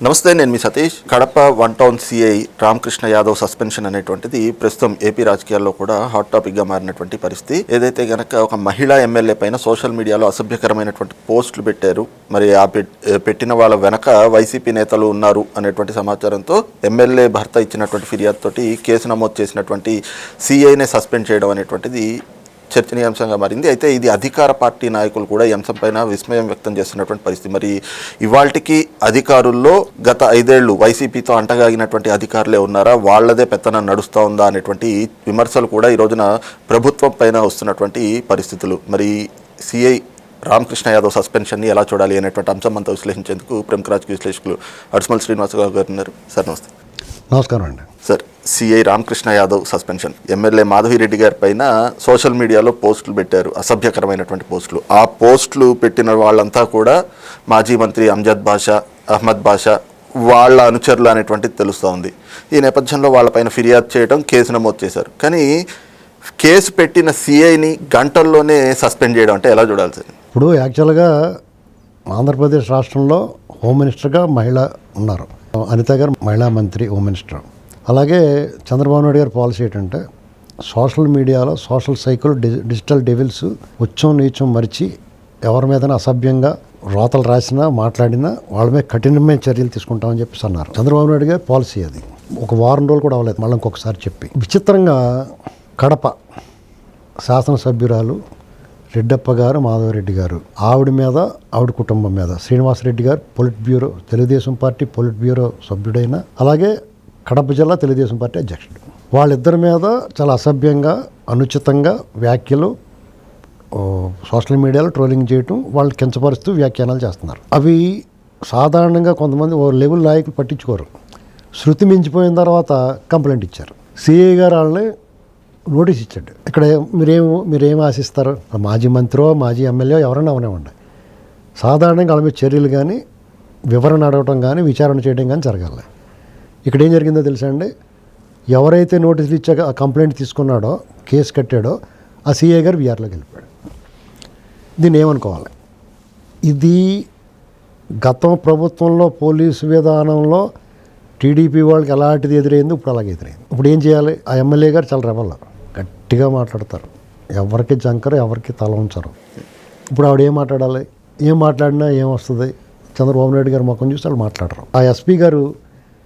నమస్తే నేను మీ Satish. Kadapa one town CI Ramakrishna Yadav suspension అనేటువంటిది ప్రస్తుతం ఏపీ రాజకీయాల్లో కూడా హాట్ టాపిక్గా మారినటువంటి పరిస్థితి. ఏదైతే గనక ఒక మహిళా ఎమ్మెల్యే పైన సోషల్ మీడియాలో అసభ్యకరమైనటువంటి పోస్టులు పెట్టారు మరి ఆ పెట్టిన వాళ్ళ వెనక వైసీపీ నేతలు ఉన్నారు అనేటువంటి సమాచారంతో ఎమ్మెల్యే భర్త ఇచ్చినటువంటి ఫిర్యాదుతోటి కేసు నమోదు చేసినటువంటి సిఐనే సస్పెండ్ చేయడం అనేటువంటిది చర్చనీయాంశంగా మారింది. అయితే ఇది అధికార పార్టీ నాయకులు కూడా ఈ అంశంపైన విస్మయం వ్యక్తం చేస్తున్నటువంటి పరిస్థితి. మరి ఇవాళకి అధికారుల్లో గత ఐదేళ్ళు వైసీపీతో అంటగాగినటువంటి అధికారులే ఉన్నారా? వాళ్ళదే పెత్తనం నడుస్తూ ఉందా? అనేటువంటి విమర్శలు కూడా ఈ రోజున ప్రభుత్వం పైన వస్తున్నటువంటి పరిస్థితులు. మరి సిఐ రామకృష్ణ యాదవ్ సస్పెన్షన్ని ఎలా చూడాలి అనేటువంటి అంశం అంతా విశ్లేషించేందుకు ప్రముఖ రాజకీయ విశ్లేషకులు అడ్స్మల్ శ్రీనివాసరావు గారు ఉన్నారు. సార్ నమస్తే. నమస్కారం అండి. Sir CI Ramakrishna Yadav suspension. MLA Madhavi Reddy గారి పైన సోషల్ మీడియాలో పోస్టులు పెట్టారు అసభ్యకరమైనటువంటి పోస్టులు. ఆ పోస్టులు పెట్టిన వాళ్ళంతా కూడా మాజీ మంత్రి అంజద్ బాషా అహ్మద్ బాషా వాళ్ళ అనుచరులు అనేటువంటిది తెలుస్తూ ఉంది. ఈ నేపథ్యంలో వాళ్ళపైన ఫిర్యాదు చేయడం కేసు నమోదు చేశారు. కానీ కేసు పెట్టిన సిఐని గంటల్లోనే సస్పెండ్ చేయడం అంటే ఎలా చూడాలి సార్ ఇప్పుడు యాక్చువల్గా ఆంధ్రప్రదేశ్ రాష్ట్రంలో హోమ్ మినిస్టర్గా మహిళ ఉన్నారు. అనిత గారు మహిళా మంత్రి హోమ్ మినిస్టర్. అలాగే చంద్రబాబు నాయుడు గారి పాలసీ ఏంటంటే సోషల్ మీడియాలో సోషల్ సైకిల్ డి- డిజిటల్ డెవిల్స్ ఉచ్చం నీచం మరిచి ఎవరి మీద అసభ్యంగా రాతలు రాసినా మాట్లాడినా వాళ్ళ మీద కఠినమైన చర్యలు తీసుకుంటామని చెప్పేసి అన్నారు. చంద్రబాబు నాయుడు గారి పాలసీ అది. ఒక వారం రోజులు కూడా అవ్వలేదు మళ్ళీ ఇంకొకసారి చెప్పి. విచిత్రంగా కడప శాసనసభ్యురాలు రెడ్డప్ప గారు మాధవరెడ్డి గారు ఆవిడ మీద ఆవిడ కుటుంబం మీద శ్రీనివాసరెడ్డి గారు polit bureau Telugu Desam party polit bureau సభ్యుడైన అలాగే కడప జిల్లా తెలుగుదేశం పార్టీ అధ్యక్షుడు. వాళ్ళిద్దరి మీద చాలా అసభ్యంగా అనుచితంగా వ్యాఖ్యలు సోషల్ మీడియాలో ట్రోలింగ్ చేయటం వాళ్ళు కించపరుస్తూ వ్యాఖ్యానాలు చేస్తున్నారు. అవి సాధారణంగా కొంతమంది ఓ లెవెల్ నాయకులు పట్టించుకోరు. శృతి మించిపోయిన తర్వాత కంప్లైంట్ ఇచ్చారు. సిఐ గారు వాళ్ళని నోటీస్ ఇచ్చాడు. ఇక్కడ మీరేం మీరేం ఆశిస్తారు? మాజీ మంత్రో మాజీ ఎమ్మెల్యే ఎవరైనా అవనివ్వండి. సాధారణంగా వాళ్ళ మీద చర్యలు కానీ వివరణ అడగటం కానీ విచారణ చేయడం కానీ జరగాలి. ఇక్కడ ఏం జరిగిందో తెలుసా అండి? ఎవరైతే నోటీసులు ఇచ్చాక ఆ కంప్లైంట్ తీసుకున్నాడో కేసు కట్టాడో ఆ సీఏ గారు విఆర్లోకి వెళ్ళిపోయాడు. దీన్ని ఏమనుకోవాలి? ఇది గతం ప్రభుత్వంలో పోలీసు విధానంలో టీడీపీ వాళ్ళకి ఎలాంటిది ఎదురైంది ఇప్పుడు అలాగే ఎదురైంది. ఇప్పుడు ఏం చేయాలి? ఆ ఎమ్మెల్యే గారు చాలా రెవల్లో గట్టిగా మాట్లాడతారు. ఎవరికి జంకరు ఎవరికి తల ఉంచరు. ఇప్పుడు ఆవిడ ఏం మాట్లాడాలి? ఏం మాట్లాడినా ఏం వస్తుంది? చంద్రబాబు నాయుడు గారు ముఖం చూసి వాళ్ళు మాట్లాడరు. ఆ ఎస్పీ గారు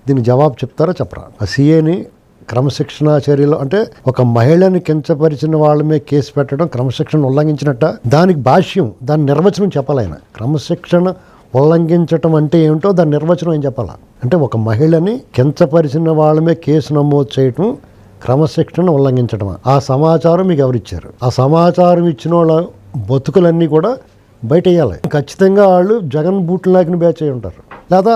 దీనికి జవాబు చెప్తారా చెప్పరా? ఆ సీఏని క్రమశిక్షణా చర్యలు అంటే ఒక మహిళని కించపరిచిన వాళ్ళ మీద కేసు పెట్టడం క్రమశిక్షణ ఉల్లంఘించినట్ట? దానికి భాష్యం దాని నిర్వచనం చెప్పాలి ఆయన. క్రమశిక్షణ ఉల్లంఘించటం అంటే ఏమిటో దాని నిర్వచనం ఏం చెప్పాలా? అంటే ఒక మహిళని కించపరిచిన వాళ్ళ మీద కేసు నమోదు చేయటం క్రమశిక్షణ ఉల్లంఘించడం ఆ సమాచారం మీకు ఎవరిచ్చారు ఆ సమాచారం ఇచ్చిన వాళ్ళ బతుకులన్నీ కూడా బయట వేయాలి ఖచ్చితంగా వాళ్ళు జగన్ బూట్లు నాయకుని బ్యాచ్ అయి ఉంటారు. లేదా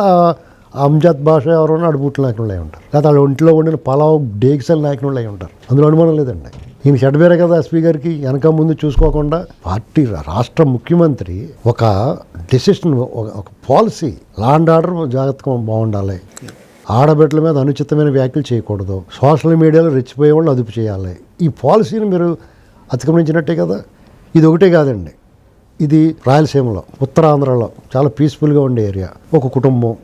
అంజద్ భాష ఎవరైనా ఆడు నాయకులు అయి ఉంటారు. లేదా వాళ్ళ ఒంట్లో వండిన పలావ్ డేక్సల్ నాయకులు అయి ఉంటారు. అందులో అనుమానం లేదండి. ఈయన చెడ్డబేరే కదా ఎస్పీ గారికి వెనక ముందు చూసుకోకుండా పార్టీ రాష్ట్ర ముఖ్యమంత్రి ఒక డెసిషన్ ఒక పాలసీ లా అండ్ ఆర్డర్ జాగ్రత్తగా బాగుండాలి. ఆడబిడ్డల మీద అనుచితమైన వ్యాఖ్యలు చేయకూడదు. సోషల్ మీడియాలో రెచ్చిపోయే వాళ్ళు అదుపు చేయాలి. ఈ పాలసీని మీరు అతిక్రమించినట్టే కదా? ఇది ఒకటే కాదండి. ఇది రాయలసీమలో ఉత్తరాంధ్రలో చాలా పీస్ఫుల్గా ఉండే ఏరియా ఒక కుటుంబం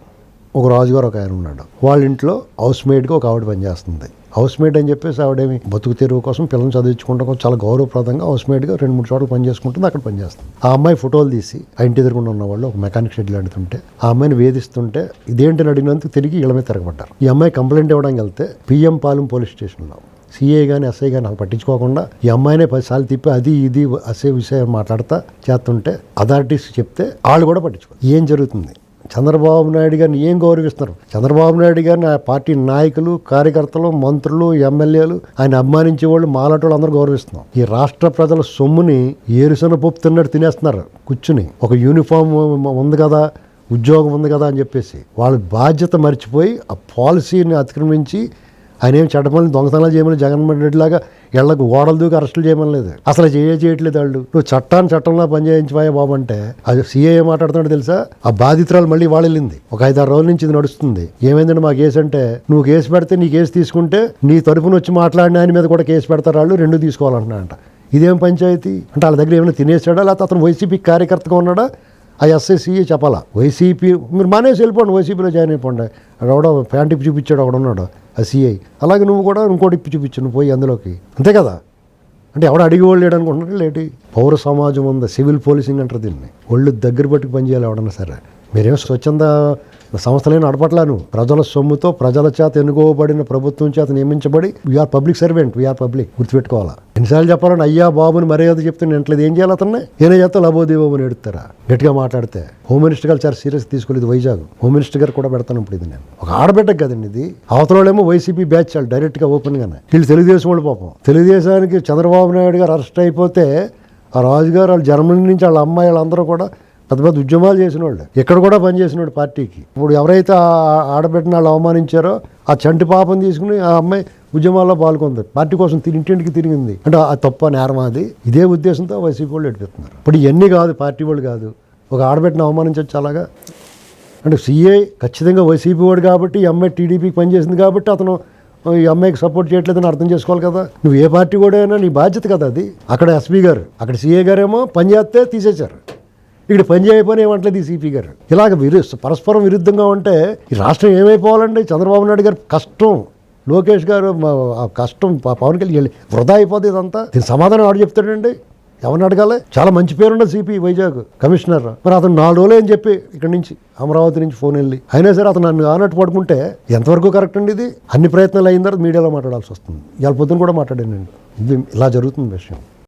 ఒక రాజుగారు ఒక ఆయన ఉన్నాడు. వాళ్ళ ఇంట్లో హౌస్ మేడ్గా ఒక ఆవిడ పనిచేస్తుంది. హౌస్ మేడ్ అని చెప్పేసి ఆవిడేమి బతుకు తెరువు కోసం పిల్లల్ని చదివించుకుంటాం చాలా గౌరవప్రదంగా హౌస్ మేడ్గా రెండు మూడు చోట్ల పనిచేసుకుంటుంది అక్కడ పనిచేస్తుంది. ఆ అమ్మాయి ఫోటోలు తీసి ఆ ఇంటి ఎదురుకుండా ఉన్న వాళ్ళు ఒక మెకానిక్ షెడ్లు అడుగుతుంటే ఆ అమ్మాయిని వేధిస్తుంటే ఇదేంటని అడిగినందుకు తిరిగి ఇళ్ళ మీద తిరగబడ్డారు. ఈ అమ్మాయి కంప్లైంట్ ఇవ్వడానికి వెళ్తే పిఎం పాలెం పోలీస్ స్టేషన్లో సిఏ కానీ ఎస్ఐ కానీ నాకు పట్టించుకోకుండా ఈ అమ్మాయినే పదిసార్లు తిప్పి అది ఇది అసే విషయం మాట్లాడతా చేస్తుంటే అథారిటీస్ చెప్తే వాళ్ళు కూడా పట్టించుకో ఏం జరుగుతుంది? చంద్రబాబు నాయుడు గారిని ఏం గౌరవిస్తున్నారు? చంద్రబాబు నాయుడు గారిని ఆ పార్టీ నాయకులు కార్యకర్తలు మంత్రులు ఎమ్మెల్యేలు ఆయన అభిమానించే వాళ్ళు మాలాంటి వాళ్ళు అందరూ గౌరవిస్తున్నాం ఈ రాష్ట్ర ప్రజల సొమ్ముని ఏరుసన పప్పు తిన్నట్టు తినేస్తున్నారు కూర్చుని. ఒక యూనిఫామ్ ఉంది కదా ఉద్యోగం ఉంది కదా అని చెప్పేసి. వాళ్ళ బాధ్యత మర్చిపోయి ఆ పాలసీని అతిక్రమించి ఆయన ఏం చట్టమని దొంగతనాలు చేయమని జగన్మోహన్ రెడ్డి లాగా ఇళ్ళకు ఓడలు దూకి అరెస్టులు చేయమని లేదు అసలు చేయ చేయట్లేదు వాళ్ళు? నువ్వు చట్టాన్ని చట్టంలో పనిచేయించిపోయా బాబు అంటే. అది సీఏ ఏం మాట్లాడుతున్నాడు తెలుసా? ఆ బాధితురాలు మళ్ళీ వాళ్ళింది వెళ్ళింది. ఒక ఐదారు రోజుల నుంచి ఇది నడుస్తుంది. ఏమైందండి మా కేసు అంటే నువ్వు కేసు పెడితే నీ కేసు తీసుకుంటే నీ తరఫున వచ్చి మాట్లాడిన ఆయన మీద కూడా కేసు పెడతారు వాళ్ళు రెండు తీసుకోవాలంటున్నా అంట ఇదేం పంచాయతీ? అంటే వాళ్ళ దగ్గర ఏమైనా తినేసాడా? లేకపోతే అతను వైసీపీ కార్యకర్తగా ఉన్నాడా? ఆ ఎస్ఐసీఏ చెప్పాలా? వైసీపీ మీరు మానేసి వెళ్ళిపోండి వైసీపీలో జాయిన్ అయిపోండి. ఎవడో ప్యాంట్ ఇప్పి చూపించాడు అక్కడ ఉన్నాడు ఆ సీఐ. అలాగే నువ్వు కూడా ఇంకోటి ఇప్పి చూపించు నువ్వు పోయి అందులోకి. అంతే కదా? అంటే ఎవడ అడిగి వాళ్ళు లేడు అనుకుంటున్నారు లేటి? పౌర సమాజం ఉంది సివిల్ పోలీసింగ్ అంటారు దీన్ని. ఒళ్ళు దగ్గర పట్టుకు పనిచేయాలి ఎవడన్నా సరే. మీరేం స్వచ్ఛంద సంస్థలే నడపట్లా నువ్వు ప్రజల సొమ్ముతో ప్రజల చేత ఎన్నుకోబడిన ప్రభుత్వం చేత నియమించబడి we are public servant we are public గుర్తుపెట్టుకోవాలా? ఎన్నిసార్లు చెప్పాలని అయ్యా బాబుని మర్యాద చెప్తే నేను ఏం చేయాలి అతన్ని? ఏనే చేస్తా లబోదేవో అని ఎడుతారా గట్టిగా మాట్లాడితే హోమ్ మినిస్టర్ గారు చాలా సీరియస్ తీసుకోలేదు వైజాగ్. హోమ్ మినిస్టర్ గారు కూడా పెడతాను ఇప్పుడు ఇది నేను. ఒక ఆడబిడ్డకు కదండి ఇది. అవతలేమో వైసీపీ బ్యాచ్ వాళ్ళు డైరెక్ట్గా ఓపెన్గానే వీళ్ళు తెలుగుదేశం వాళ్ళు పాపం. తెలుగుదేశానికి చంద్రబాబు నాయుడు గారు అరెస్ట్ అయిపోతే ఆ రాజుగారు వాళ్ళు జర్మనీ నుంచి వాళ్ళ అమ్మాయి వాళ్ళందరూ కూడా పెద్ద పెద్ద ఉద్యమాలు చేసిన వాళ్ళు ఇక్కడ కూడా పనిచేసినాడు పార్టీకి. ఇప్పుడు ఎవరైతే ఆడబెట్టిన వాళ్ళు అవమానించారో ఆ చంటి పాపం తీసుకుని ఆ అమ్మాయి ఉద్యమాల్లో పాల్గొంది. పార్టీ కోసం ఇంటింటికి తిరిగింది. అంటే ఆ తప్ప నేరం అది. ఇదే ఉద్దేశంతో వైసీపీ వాళ్ళు ఎడిపిస్తున్నారు ఇప్పుడు ఇవన్నీ కాదు పార్టీ వాళ్ళు కాదు. ఒక ఆడబెట్టిన అవమానించవచ్చు అలాగా? అంటే సీఏ ఖచ్చితంగా వైసీపీ వాడు కాబట్టి ఈ అమ్మాయి టీడీపీకి పనిచేసింది కాబట్టి అతను ఈ అమ్మాయికి సపోర్ట్ చేయట్లేదని అర్థం చేసుకోవాలి కదా? నువ్వు ఏ పార్టీ కూడా అయినా నీ బాధ్యత కదా అది. అక్కడ ఎస్పీ గారు అక్కడ సీఏ గారేమో పని చేస్తే తీసేశారు. ఇక్కడ పని చేయకపోయినా ఏమంటలేదు ఈ సిపి గారు? ఇలాగ విరు పరస్పరం విరుద్ధంగా ఉంటే ఈ రాష్ట్రం ఏమైపోవాలండి? చంద్రబాబు నాయుడు గారు కష్టం. లోకేష్ గారు మా- కష్టం పవన్ కళ్యాణ్ వృధా అయిపోతుంది ఇదంతా. దీని సమాధానం ఆడు చెప్తాడండి? ఎవరిని అడగాలి? చాలా మంచి పేరుండదు సిపి వైజాగ్ కమిషనర్. మరి అతను నాలుగు రోజులు అని చెప్పి ఇక్కడి నుంచి అమరావతి నుంచి ఫోన్ వెళ్ళి. అయినా సరే అతను నన్ను ఆనట్టు పడుకుంటే ఎంతవరకు కరెక్ట్ అండి ఇది? అన్ని ప్రయత్నాలు అయిన తర్వాత మీడియాలో మాట్లాడాల్సి వస్తుంది. ఇవాళ పొద్దున కూడా మాట్లాడానండి ఇది ఇలా జరుగుతుంది విషయం.